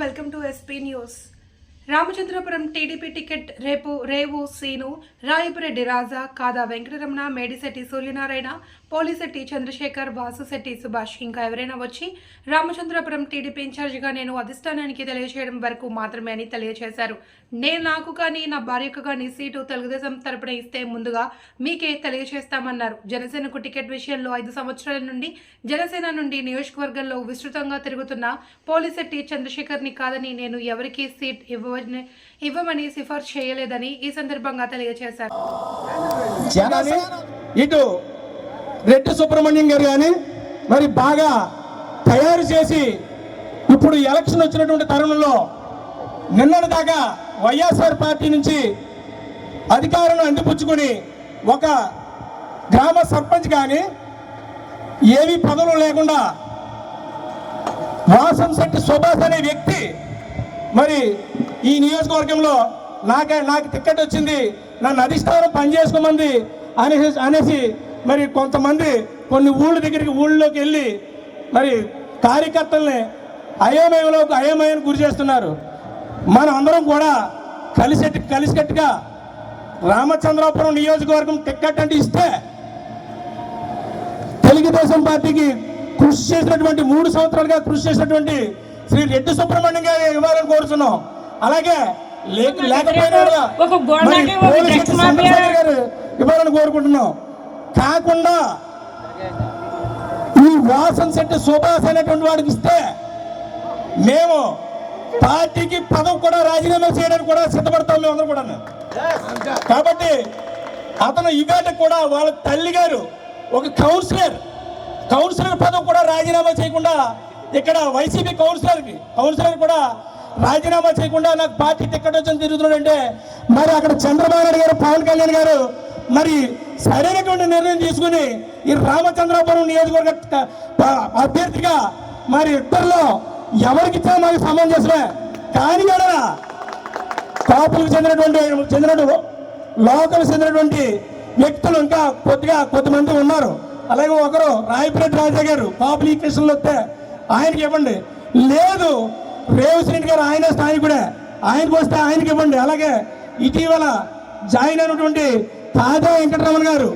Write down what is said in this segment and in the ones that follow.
Welcome to SP news Ramachandrapuram TDP ticket రేపు రేవు scene Rayapureddy రాజా కాదా వెంకటరమణ మేడిశెట్టి సూర్యనారాయణ పోలిశెట్టి చంద్రశేఖర్ వాసుశెట్టి సుభాష్. ఇంకా ఎవరైనా వచ్చి రామచంద్రపురం టీడీపీ ఇన్ఛార్జిగా నేను అధిష్టానానికి తెలియజేయడం వరకు మాత్రమే అని తెలియజేశారు. నేను నాకు కానీ నా భార్యకు కానీ సీటు తెలుగుదేశం తరపున ఇస్తే ముందుగా మీకే తెలియజేస్తామన్నారు. జనసేనకు టికెట్ విషయంలో ఐదు సంవత్సరాల నుండి జనసేన నుండి నియోజకవర్గంలో విస్తృతంగా తిరుగుతున్న పోలిశెట్టి చంద్రశేఖర్ని కాదని నేను ఎవరికీ సీట్ ఇవ్వని ఇవ్వమని సిఫార్సు చేయలేదని ఈ సందర్భంగా తెలియజేశారు. ఇటు రెడ్డి సుబ్రహ్మణ్యం గారు కానీ మరి బాగా తయారు చేసి ఇప్పుడు ఎలక్షన్ వచ్చినటువంటి తరుణంలో నిన్నటి దాకా వైఎస్ఆర్ పార్టీ నుంచి అధికారం అందిపుచ్చుకొని ఒక గ్రామ సర్పంచ్ కానీ ఏవి పదవులు లేకుండా వాసం శెట్టి సుభాష్ అనే వ్యక్తి మరి ఈ నియోజకవర్గంలో నాకే నాకు టిక్కెట్ వచ్చింది నన్ను అధిష్టానం పనిచేసుకోమంది అనేసి అనేసి మరి కొంతమంది కొన్ని ఊళ్ళ దగ్గరికి ఊళ్ళోకి వెళ్ళి మరి కార్యకర్తల్ని అయోమయంలో అయోమయానికి గురి చేస్తున్నారు. మనం అందరం కూడా కలిసి కలిసికట్టుగా రామచంద్రాపురం నియోజకవర్గం టికెట్ అంటే ఇస్తే తెలుగుదేశం పార్టీకి కృషి చేసినటువంటి మూడు సంవత్సరాలుగా కృషి చేసినటువంటి శ్రీ రెడ్డి సుబ్రహ్మణ్యం గారు ఇవ్వాలని కోరుతున్నాం అలాగే లేక- లేకపోయినా గారు ఇవ్వాలని కోరుకుంటున్నాం. కాకుండా ఈ వాసన్ శెట్టి సుభాష్ అనేటువంటి వాడికి ఇస్తే మేము పార్టీకి పదవి కూడా రాజీనామా చేయడానికి కూడా సిద్ధపడతాం మేము అందరం కూడా కాబట్టి అతను ఇవాళ కూడా వాళ్ళ తల్లి గారు ఒక కౌన్సిలర్ కౌన్సిలర్ పదవి కూడా రాజీనామా చేయకుండా ఇక్కడ వైసీపీ కౌన్సిలర్కి కౌన్సిలర్ కూడా రాజీనామా చేయకుండా నాకు పార్టీ టికెట్ తిరుగుతున్నాడు తిరుగుతున్నాడంటే మరి అక్కడ చంద్రబాబు నాయుడు గారు పవన్ కళ్యాణ్ గారు మరి సరైనటువంటి నిర్ణయం తీసుకుని ఈ రామచంద్రాపురం నియోజకవర్గ అభ్యర్థిగా మరి ఇద్దరులో ఎవరికి మాకు సమంజసమే కానీ కూడా కాపులకు చెందినటువంటి చెందినటువంటి లోకల్ చెందినటువంటి వ్యక్తులు ఇంకా కొద్దిగా కొద్దిమంది ఉన్నారు. అలాగే ఒకరు రాయపరెడ్డి రాజా గారు కాపులు వస్తే ఆయనకి ఇవ్వండి. లేదు రేవశ్రెడ్డి గారు ఆయన స్థాయికుడే ఆయనకు వస్తే ఆయనకి ఇవ్వండి. అలాగే ఇటీవల జాయిన్ అయినటువంటి తాజా వెంకటరమణ గారు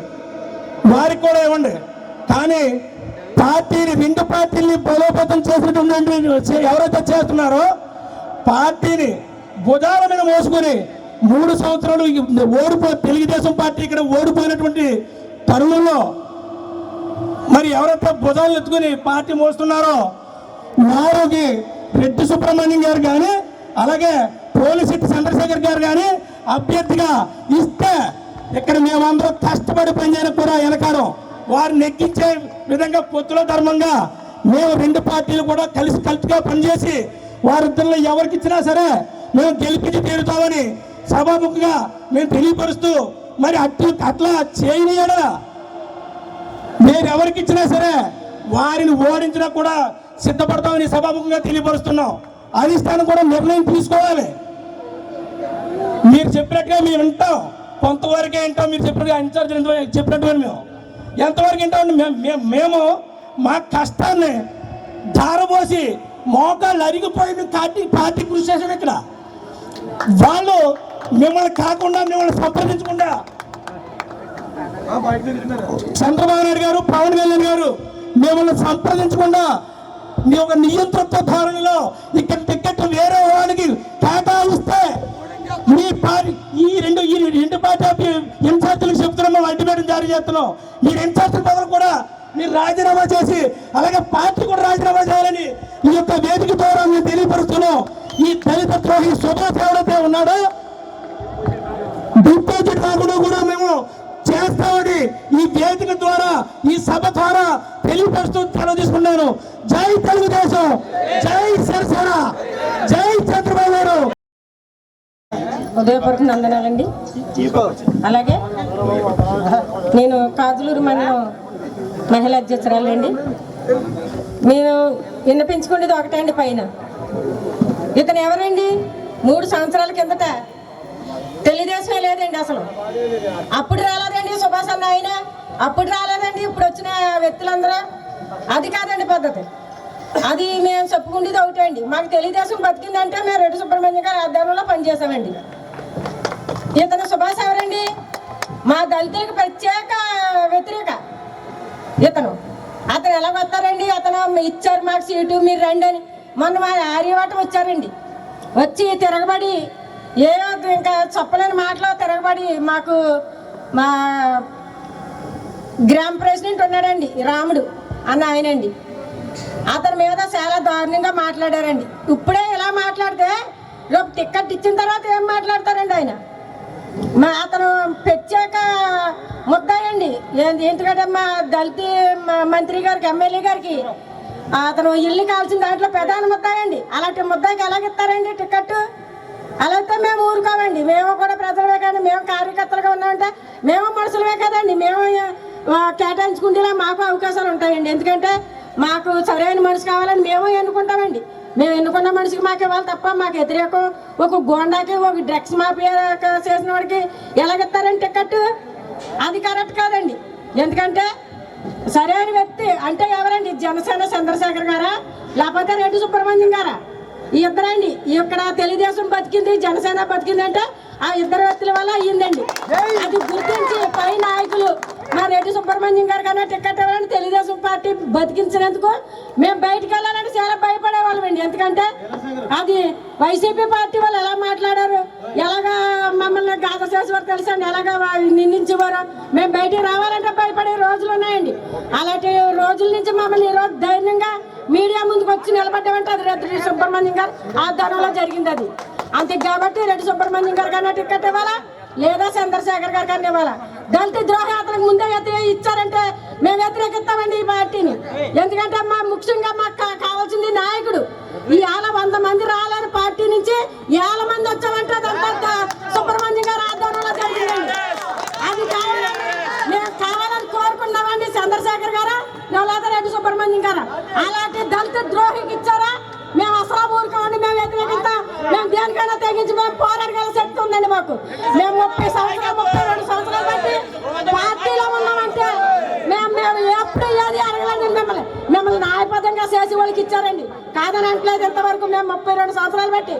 వారికి కూడా ఇవ్వండి. కానీ పార్టీని రెండు పార్టీని బలోపేతం చేసినటువంటి ఎవరైతే చేస్తున్నారో పార్టీని భుజాల మీద మోసుకొని మూడు సంవత్సరాలు ఓడిపో తెలుగుదేశం పార్టీ ఇక్కడ ఓడిపోయినటువంటి తరుణంలో మరి ఎవరైతే భుజాలు ఎత్తుకుని పార్టీ మోస్తున్నారో వారికి రెడ్డి సుబ్రహ్మణ్యం గారు కానీ అలాగే పోలిసిట్టి చంద్రశేఖర్ గారు కానీ అభ్యర్థిగా ఇస్తే ఇక్కడ మేమందరూ కష్టపడి పనిచేయడం కూడా వెనకారం వారిని నెగ్గించే విధంగా పొత్తుల ధర్మంగా మేము రెండు పార్టీలు కూడా కలిసి కలిసిగా పనిచేసి వారిద్దరిలో ఎవరికి ఇచ్చినా సరే మేము గెలిపించి తీరుతామని సభాముఖంగా మేము తెలియపరుస్తూ మరి అట్లు అట్లా చేయనియడా? మీరు ఎవరికి ఇచ్చినా సరే వారిని ఓడించినా కూడా సిద్ధపడతామని సభాముఖంగా తెలియపరుస్తున్నాం. అధిష్టానం కూడా నిర్ణయం తీసుకోవాలి. మీరు చెప్పినట్టుగా మేము వింటాం. కొంతవరకే వింటాం మీరు చెప్పినట్టుగా ఇన్ఛార్జ్ చెప్పినట్టుగా మేము. ఎంతవరకు వింటాం మేము- మేము- మేము మా కష్టాన్ని ధారపోసి మోకాళ్ళు అరిగిపోయి కాటి పార్టీ కృషి చేసాం ఇక్కడ. వాళ్ళు మిమ్మల్ని కాకుండా మిమ్మల్ని సంప్రదించకుండా చంద్రబాబు నాయుడు గారు పవన్ కళ్యాణ్ గారు మిమ్మల్ని సంప్రదించకుండా మీ ఒక నియంతృత్వ ధోరణిలో ఇక్కడ టికెట్ వేరే వాళ్ళకి కేటాయిస్తే మీ పార్టీ ఈ రెండు ఈ రెండు పార్టీ ఇన్ఛార్జీలకు చెప్తున్నాం అల్టిమేటం జారీ చేస్తున్నాం. మీరు ఇన్ఛార్జీల పదవులు కూడా మీరు రాజీనామా చేసి అలాగే పార్టీ కూడా రాజీనామా చేయాలని ఈ యొక్క వేదిక ద్వారా మేము తెలియపరుస్తున్నాం. ఈ దళిత ద్రోహి సుభాష్ ఎవరైతే ఉన్నాడో డిపాజిట్ కాకుండా కూడా మేము చేస్తామని ఈ వేదిక ద్వారా ఈ సభ ద్వారా తెలియపరుస్తూ తెలియజేసుకున్నాను జై తెలుగుదేశం! జై శిరసేన జై చంద్రబాబు గారు ఉదయపూర్వక నందనాలండి అలాగే నేను కాజులూరు మండలం మహిళా అధ్యక్షురాలండి. మేము విన్నపించుకునేది ఒకటే అండి పైన. ఇతను ఎవరండి? మూడు సంవత్సరాల కిందట తెలుగుదేశమే లేదండి అసలు. అప్పుడు రాలేదండి సుభాష్ అన్న ఆయన. అప్పుడు రాలేదండి ఇప్పుడు వచ్చిన వ్యక్తులందరూ. అది కాదండి పద్ధతి. అది మేము చెప్పుకుండేది ఒకటే అండి. మాకు తెలుగుదేశం బతికిందంటే మేము రెడ్డి సుబ్రహ్మణ్యం గారి ఆధ్వర్యంలో పనిచేసామండి ఇతను సుభాష్ ఎవరండి? మా దళితులకు ప్రత్యేక వ్యతిరేక. ఇతను. అతను ఎలా వస్తారండి? అతను ఇచ్చారు మాకు సీటు మీరు రండి అని. మొన్న మా ఆర్యవాటం వచ్చారండి. వచ్చి తిరగబడి ఏదో ఇంకా చెప్పలేని మాటలో తిరగబడి మాకు మా గ్రామ ప్రెసిడెంట్ ఉన్నాడండి రాముడు అన్న ఆయనండి. అతని మీద చాలా దారుణంగా మాట్లాడారండి. ఇప్పుడే ఇలా మాట్లాడితే రేపు టిక్కెట్ ఇచ్చిన తర్వాత ఏం మాట్లాడతారండి ఆయన? మా అతను ప్రత్యేక ముద్దాయండి. ఏంది- ఎందుకంటే మా దళిత మ- మంత్రి గారికి ఎమ్మెల్యే గారికి అతను ఇల్లు కాల్చిన దాంట్లో ప్రధాన ముద్దాయండి. అలాంటి ముద్దాయికి ఎలాగిస్తారండి టికెట్ అలా మేము ఊరుకోమండి. మేము కూడా ప్రజలమే కానీ మేము కార్యకర్తలుగా ఉన్నామంటే మేము మనుషులమే కదండి. మేము కేటాయించుకుంటేలా మాకు అవకాశాలు ఉంటాయండి. ఎందుకంటే మాకు సరైన మనిషి కావాలని మేము ఎన్నుకుంటామండి. మేము ఎన్నుకున్న మనిషికి మాకు ఇవ్వాలి తప్ప మాకు వ్యతిరేకం ఒక గోండాకి ఒక డ్రగ్స్ మాఫియా చేసిన వాడికి ఎలాగిస్తారండి టికెట్? అది కరెక్ట్ కాదండి. ఎందుకంటే సరైన వ్యక్తి అంటే ఎవరండి? జనసేన చంద్రశేఖర్ గారా? లేకపోతే రెడ్డి సుబ్రహ్మణ్యం గారా? ఈ ఇద్దరండి. ఇక్కడ తెలుగుదేశం బతికింది జనసేన బతికింది అంటే ఆ ఇద్దరు వ్యక్తుల వల్ల అయ్యిందండి. అది గుర్తించి పై నాయకులు మా రెడ్డి సుబ్రహ్మణ్యం గారు కన్నా టికెట్ ఇవ్వాలని తెలుగుదేశం పార్టీ బతికించినందుకు మేము బయటకు వెళ్ళాలని చాలా భయపడే వాళ్ళమండి ఎందుకంటే అది వైసీపీ పార్టీ వాళ్ళు ఎలా మాట్లాడారు ఎలాగా మమ్మల్ని గాథ చేసేవారు తెలుసండి ఎలాగా నిందించేవారు? మేము బయటికి రావాలంటే భయపడే రోజులు ఉన్నాయండి. అలాంటి రోజుల నుంచి మమ్మల్ని ఈరోజు ధైర్యంగా మీడియా ముందుకు వచ్చి నిలబడ్డామంటే అది రెడ్డి సుబ్రహ్మణ్యం గారు ఆధ్వర్యంలో జరిగింది అది. అంతే కాబట్టి రెడ్డి సుబ్రహ్మణ్యం గారు కన్నా టికెట్ ఇవ్వాలా? లేదా చంద్రశేఖర్ గారు కన్నా ఇవ్వాలా? దళిత ద్రోహయాత్రకు ముందే వ్యతిరే ఇచ్చారంటే మేము వ్యతిరేకిస్తామండి ఈ పార్టీని. ఎందుకంటే మా ముఖ్యంగా మాకు కావాల్సింది నాయకుడు. ఈ ఏళ్ళ వంద మంది రాలేని పార్టీ నుంచి ఏళ్ళ మంది వచ్చామంటే అదంతా సుబ్రహ్మణ్యం గారు ఆధ్వర్యంలో జరిగిందండి. అది మేము కావాలని కోరుకున్నామండి చంద్రశేఖర్ గారా లేదా రెడ్డి సుబ్రహ్మణ్యం గారా. అలాంటి దళిత ద్రోహికి ఇచ్చారా? మేము అసలు ఊరుకోండి మేము వ్యతిరేకిస్తాం. మేము దేనికైనా తెగించి మేము పోరాడగలం ఉందండి మాకు. మేము ముప్పై సంవత్సరాలు ముప్పై రెండు సంవత్సరాలు బట్టి పార్టీలో ఉన్నామంటే మేము మేము ఎప్పుడు ఏది అడగలేదు మిమ్మల్ని. మిమ్మల్ని నాయపదంగా చేసి వాళ్ళకి ఇచ్చారండి. కాదని అంటలేదు ఇంతవరకు మేము ముప్పై రెండు సంవత్సరాలు బట్టి.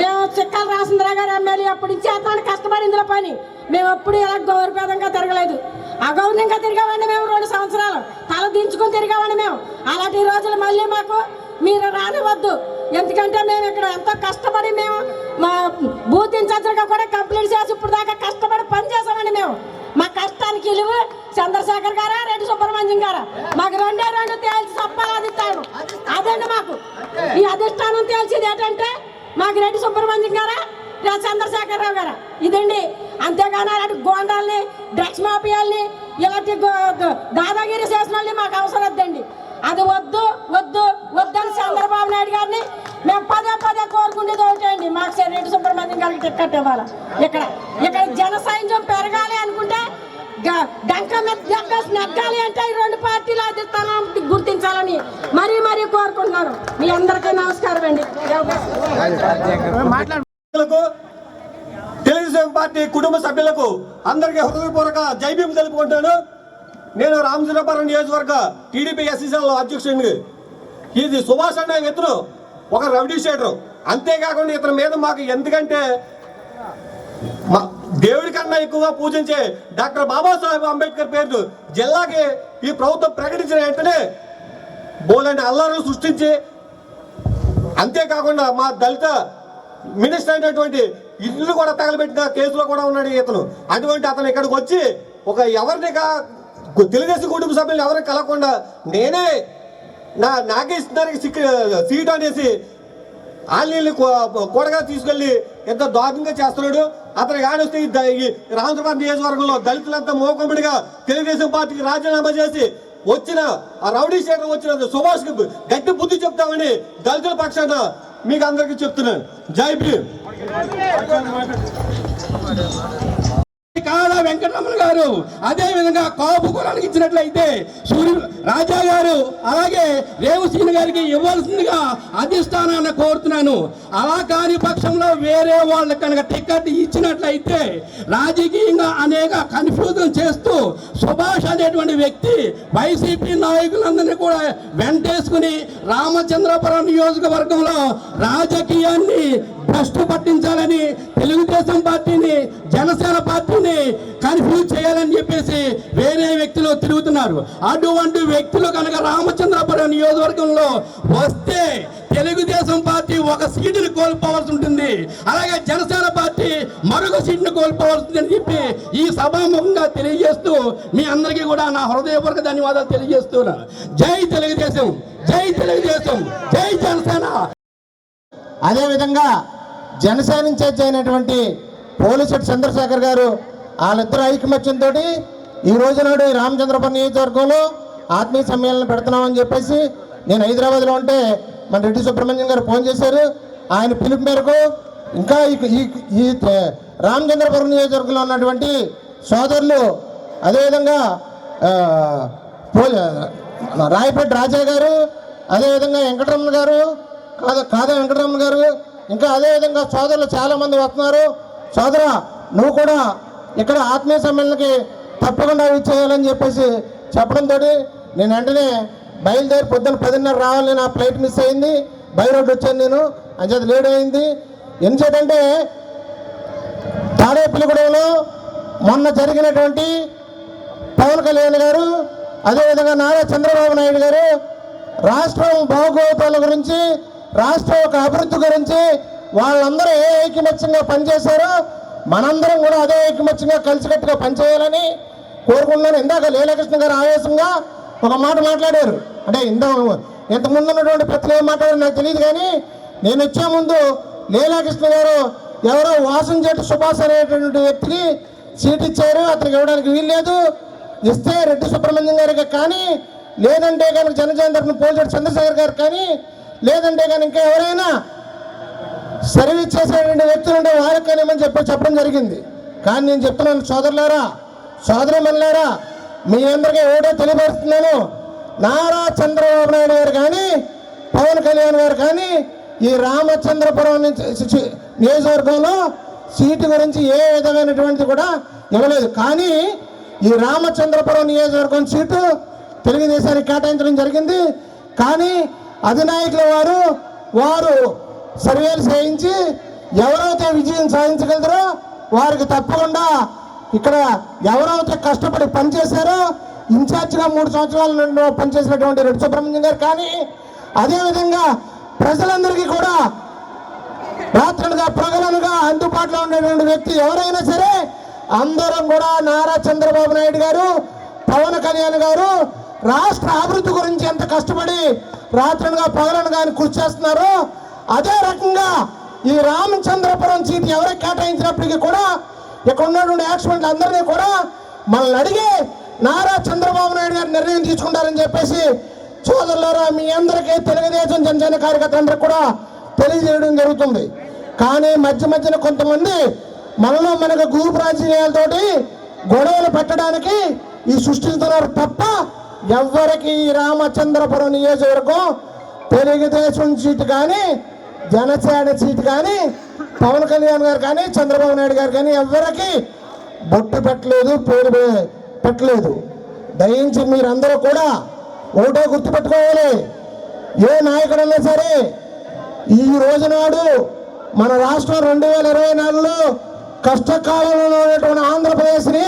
మేము చిక్కల రాసింద్ర గారు ఎమ్మెల్యే అప్పుడు ఇచ్చేస్తామని కష్టపడి ఇందులో పని. మేము ఎప్పుడు ఇలా గౌరవపేదంగా తిరగలేదు. అగౌరవంగా తిరిగామండి మేము రెండు సంవత్సరాలు. తల దించుకొని తిరిగామండి మేము. అలాంటి రోజులు మళ్ళీ మాకు మీరు రానివద్దు. ఎందుకంటే మేము ఇక్కడ ఎంతో కష్టపడి మేము మా బూత్ ఇన్ఛార్జ్గా కూడా కంప్లీట్ చేసి ఇప్పుడు దాకా కష్టపడి పని చేసామండి మేము. మా కష్టానికి ఇలువ చంద్రశేఖర్ గారా రెడ్డి సుబ్రహ్మణ్యం గారా. మాకు రెండే రెండు తేల్చి చెప్పాలి అధిష్టానం అదండి మాకు. ఈ అధిష్టానం తేల్చింది ఏంటంటే మాకు రెడ్డి సుబ్రహ్మణ్యం గారా లేదా చంద్రశేఖర్ రావు గారా. ఇదండి. అంతేగాని అలాంటి గోండాల్ని డ్రగ్స్ మాఫియాల్ని ఇలాంటి దాదాగిరి చేసిన వాళ్ళని మాకు అవసరం వద్దండి. అది వద్దు వద్దు వద్దని నాయుడు గారిని మేము పదే పదే కోరుకునేది ఒకటండి మాకు రెడ్డి సుబ్రహ్మణ్యం గారికి టిక్కెట్ ఇవ్వాలి? ఇక్కడ ఇక్కడ జన సైన్యం పెరగాలి అనుకుంటే గ- డంక నెగ్గాలి అంటే ఈ రెండు పార్టీలు అధిష్టానం గుర్తించాలని మరీ మరీ కోరుకుంటున్నారు. మీ అందరికీ నమస్కారం అండి. తెలుగుదేశం పార్టీ కుటుంబ సభ్యులకు అందరికీ హృదయపూర్వక జై తెలుపుకుంటాను. నేను రామచంద్రపురం నియోజకవర్గ టీడీపీ ఎస్సీసీలో అధ్యక్షుడిని. ఇది సుభాష్ అన్న ఇతను ఒక రౌడీ షేడరు అంతేకాకుండా ఇతని మీద మాకు ఎందుకంటే మా దేవుడి కన్నా ఎక్కువగా పూజించే డాక్టర్ బాబాసాహెబ్ అంబేద్కర్ పేరు జిల్లాకి ఈ ప్రభుత్వం ప్రకటించిన వెంటనే బోలాంటి అల్లారు సృష్టించి అంతేకాకుండా మా దళిత మినిస్టర్ అయినటువంటి ఇల్లు కూడా తగలబెట్టిన కేసులో కూడా ఉన్నాడు ఇతను. అటువంటి అతను ఇక్కడికి వచ్చి ఒక ఎవరిని కా- తెలుగుదేశం కుటుంబ సభ్యులు ఎవరిని కలగకుండా నేనే నా నాకే ఇస్తున్నారు సీట్ అనేసి ఆన్లైన్ కూడగా తీసుకెళ్ళి ఎంత దారుణంగా చేస్తున్నాడు. అతను కానిస్తే ఈ ద- రామచంద్రబాబు నియోజకవర్గంలో దళితులంతా మోకముడిగా తెలుగుదేశం పార్టీకి రాజీనామా చేసి వచ్చిన ఆ రౌడీ శేఖర్ వచ్చిన సుభాష్కి గట్టి బుద్ధి చెప్తామని దళితుల పక్షాన మీకు అందరికీ చెప్తున్నాను. జై భీమ్. కాదా వెంకటరమణ గారు? అదే విధంగా కాపు కులానికి ఇచ్చినట్లయితే సూర్యుడు రాజా గారు అలాగే రేవుసీని గారికి ఇవ్వాల్సిందిగా అధిష్టానాన్ని కోరుతున్నాను. అలా కాని పక్షంలో వేరే వాళ్ళకి కనుక టికెట్ ఇచ్చినట్లయితే రాజకీయంగా అనేక కన్ఫ్యూజన్ చేస్తూ సుభాష్ అనేటువంటి వ్యక్తి వైసీపీ నాయకులందరినీ కూడా వెంటేసుకుని రామచంద్రపురం నియోజకవర్గంలో రాజకీయాన్ని భ్రష్టు పట్టించాలని తెలుగుదేశం పార్టీని జనసేన పార్టీని కన్ఫ్యూజ్ చేయాలని చెప్పేసి వేరే వ్యక్తులు తిరుగుతున్నారు. అటువంటి వ్యక్తులు కనుక రామచంద్రపురం నియోజకవర్గంలో వస్తే తెలుగుదేశం పార్టీ ఒక సీటును కోల్పోవాల్సి ఉంటుంది. అలాగే జనసేన పార్టీ మరొక సీటును కోల్పోవాల్సి అని చెప్పి ఈ సభాముఖంగా తెలియజేస్తూ మీ అందరికీ కూడా నా హృదయపూర్వక ధన్యవాదాలు తెలియజేస్తున్నా. జై తెలుగుదేశం! జై తెలుగుదేశం! జై జనసేన! అదేవిధంగా జనసేన ఇన్ఛార్జ్ అయినటువంటి పోలిశెట్టి చంద్రశేఖర్ గారు వాళ్ళిద్దరు ఐకమత్యంతో ఈ రోజు నాడు ఈ రామచంద్రపురం నియోజకవర్గంలో ఆత్మీయ సమ్మేళనం పెడుతున్నామని చెప్పేసి నేను హైదరాబాద్లో ఉంటే మన రెడ్డి సుబ్రహ్మణ్యం గారు ఫోన్ చేశారు. ఆయన పిలుపు మేరకు ఇంకా ఈ- ఈ రామచంద్రపురం నియోజకవర్గంలో ఉన్నటువంటి సోదరులు అదేవిధంగా రాయపేట రాజా గారు అదేవిధంగా వెంకటరమణ గారు కాదా కాదా వెంకటరమణ గారు ఇంకా అదేవిధంగా సోదరులు చాలామంది వస్తున్నారు. సోదర నువ్వు కూడా ఇక్కడ ఆత్మీయ సమ్మేళనకి తప్పకుండా ఇచ్చేయాలని చెప్పేసి చెప్పడంతో నేను వెంటనే బయలుదేరి పొద్దున్న పదిన్నర రావాలి నా ఫ్లైట్ మిస్ అయింది బై రోడ్ వచ్చాను నేను అంచేత లేట్ అయింది. ఎందుచేతంటే తాడేపల్లిగూడెంలో మొన్న జరిగినటువంటి పవన్ కళ్యాణ్ గారు అదేవిధంగా నారా చంద్రబాబు నాయుడు గారు రాష్ట్రం బాగోతాల గురించి రాష్ట్రం యొక్క అభివృద్ధి గురించి వాళ్ళందరూ ఏ ఐకమత్యంగా పనిచేశారో మనందరం కూడా అదే ఐకమత్యంగా కలిసికట్టుగా పనిచేయాలని కోరుకుంటున్నాను. ఇందాక లీలాకృష్ణ గారు ఆవేశంగా ఒక మాట మాట్లాడారు. అంటే ఇందా ఇంతకుముందు ఉన్నటువంటి ప్రతి ఏం మాట్లాడారు నాకు తెలియదు కానీ నేను వచ్చే ముందు లీలాకృష్ణ గారు ఎవరో వాసం చెట్టు సుభాష్ అనేటువంటి వ్యక్తికి సీట్ ఇచ్చారు. అతనికి ఇవ్వడానికి వీల్లేదు ఇస్తే రెడ్డి సుబ్రహ్మణ్యం గారికి కానీ లేదంటే కనుక జనజేందర్ని తరఫున చంద్రశేఖర్ గారు కానీ లేదంటే కనుక ఎవరైనా సర్వీస్ చేసేటువంటి వ్యక్తులు ఉంటే వారికి కానివ్వమని చెప్పి చెప్పడం జరిగింది. కానీ నేను చెప్తున్నాను సోదరులారా సోదరమల్లారా మీ అందరికీ ఏదో తెలియపరుస్తున్నాను. నారా చంద్రబాబు నాయుడు గారు కానీ పవన్ కళ్యాణ్ గారు కానీ ఈ రామచంద్రపురం నుంచి నియోజకవర్గంలో సీటు గురించి ఏ విధమైనటువంటిది కూడా ఇవ్వలేదు. కానీ ఈ రామచంద్రపురం నియోజకవర్గం సీటు తెలుగుదేశానికి కేటాయించడం జరిగింది. కానీ అధినాయకుల వారు వారు సర్వేలు చేయించి ఎవరైతే విజయం సాధించగలరో వారికి తప్పకుండా ఇక్కడ ఎవరైతే కష్టపడి పనిచేశారో ఇన్ఛార్జిగా మూడు సంవత్సరాల నుండి పనిచేసినటువంటి రెడ్డి సుబ్రహ్మణ్యం గారు కానీ అదేవిధంగా ప్రజలందరికీ కూడా రాత్రులుగా ప్రగలనుగా అందుబాటులో ఉండేటువంటి వ్యక్తి ఎవరైనా సరే అందరం కూడా నారా చంద్రబాబు నాయుడు గారు పవన్ కళ్యాణ్ గారు రాష్ట్ర అభివృద్ధి గురించి ఎంత కష్టపడి రాత్రులుగా పగలను కానీ కృషి చేస్తున్నారో అదే రకంగా ఈ రామచంద్రపురం సీట్ ఎవరికి కేటాయించినప్పటికీ కూడా ఇక్కడ ఉన్నటువంటి యాక్సిడెంట్లు అందరినీ కూడా మనల్ని అడిగి నారా చంద్రబాబు నాయుడు గారు నిర్ణయం తీసుకుంటారని చెప్పేసి సోదరులారా మీ అందరికీ తెలుగుదేశం జనసేన కార్యకర్తలందరికీ కూడా తెలియజేయడం జరుగుతుంది. కానీ మధ్య మధ్యన కొంతమంది మనలో మనకు గ్రూప్ రాజకీయాలతోటి గొడవలు పెట్టడానికి ఈ సృష్టిస్తున్నారు తప్ప ఎవ్వరికి రామచంద్రపురం నియోజకవర్గం తెలుగుదేశం సీటు కానీ జనసేన సీటు కానీ పవన్ కళ్యాణ్ గారు కానీ చంద్రబాబు నాయుడు గారు కానీ ఎవ్వరికి బొట్టు పెట్టలేదు పేరు పెట్టలేదు. దయించి మీరందరూ కూడా ఒకటే గుర్తుపెట్టుకోవాలి. ఏ నాయకుడన్నా సరే ఈ రోజు నాడు మన రాష్ట్రం రెండు వేల ఇరవై నాలుగులో కష్టకాలంలో ఉన్నటువంటి ఆంధ్రప్రదేశ్ని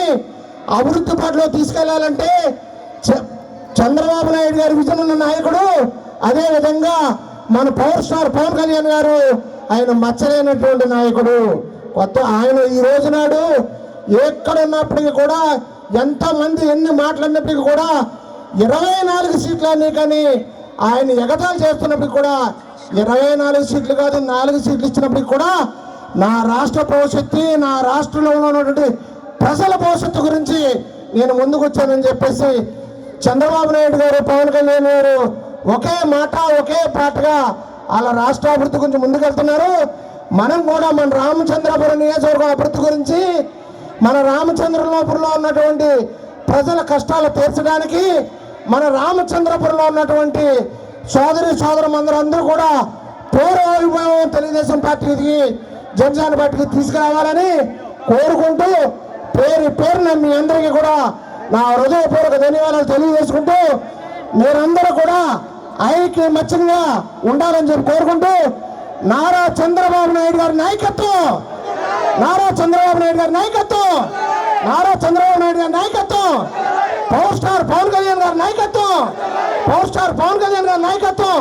అభివృద్ధి పట్ల తీసుకెళ్ళాలంటే చ- చంద్రబాబు నాయుడు గారి విజన్ ఉన్న నాయకుడు అదే విధంగా మన పవర్ స్టార్ పవన్ కళ్యాణ్ గారు ఆయన మచ్చలేనటువంటి నాయకుడు. కొత్త ఆయన ఈ రోజు నాడు ఎక్కడ ఉన్నప్పటికీ కూడా ఎంతమంది ఎన్ని మాట్లాడినప్పటికీ కూడా ఇరవై నాలుగు సీట్లన్నీ కానీ ఆయన ఎగతాలు చేస్తున్నప్పటికి కూడా ఇరవై నాలుగు సీట్లు కాదు నాలుగు సీట్లు ఇచ్చినప్పటికీ కూడా నా రాష్ట్ర భవిష్యత్తు నా రాష్ట్రంలో ఉన్నటువంటి ప్రజల భవిష్యత్తు గురించి నేను ముందుకు వచ్చానని చెప్పేసి చంద్రబాబు నాయుడు గారు పవన్ కళ్యాణ్ గారు ఒకే మాట ఒకే పాటగా వాళ్ళ రాష్ట్ర అభివృద్ధి గురించి ముందుకెళ్తున్నారు మనం కూడా మన రామచంద్రపురం నియోజకవర్గం అభివృద్ధి గురించి మన రామచంద్రపురంలో ఉన్నటువంటి ప్రజల కష్టాలు తీర్చడానికి మన రామచంద్రపురంలో ఉన్నటువంటి సోదరి సోదరు అందరూ కూడా పూర్వ తెలుగుదేశం పార్టీకి జనసేన పార్టీకి తీసుకురావాలని కోరుకుంటూ పేరు పేరున మీ అందరికీ కూడా నా హృదయపూర్వక ధన్యవాదాలు తెలియజేసుకుంటూ మీరందరూ కూడా ఐక్యమత్యంగా ఉండాలని చెప్పి కోరుకుంటూ నారా చంద్రబాబు నాయుడు గారి నాయకత్వం. నారా చంద్రబాబు నాయుడు గారి నాయకత్వం. నారా చంద్రబాబు నాయుడు గారి నాయకత్వం. పవర్ స్టార్ పవన్ కళ్యాణ్ గారి నాయకత్వం. పవర్ స్టార్ పవన్ కళ్యాణ్ గారి నాయకత్వం.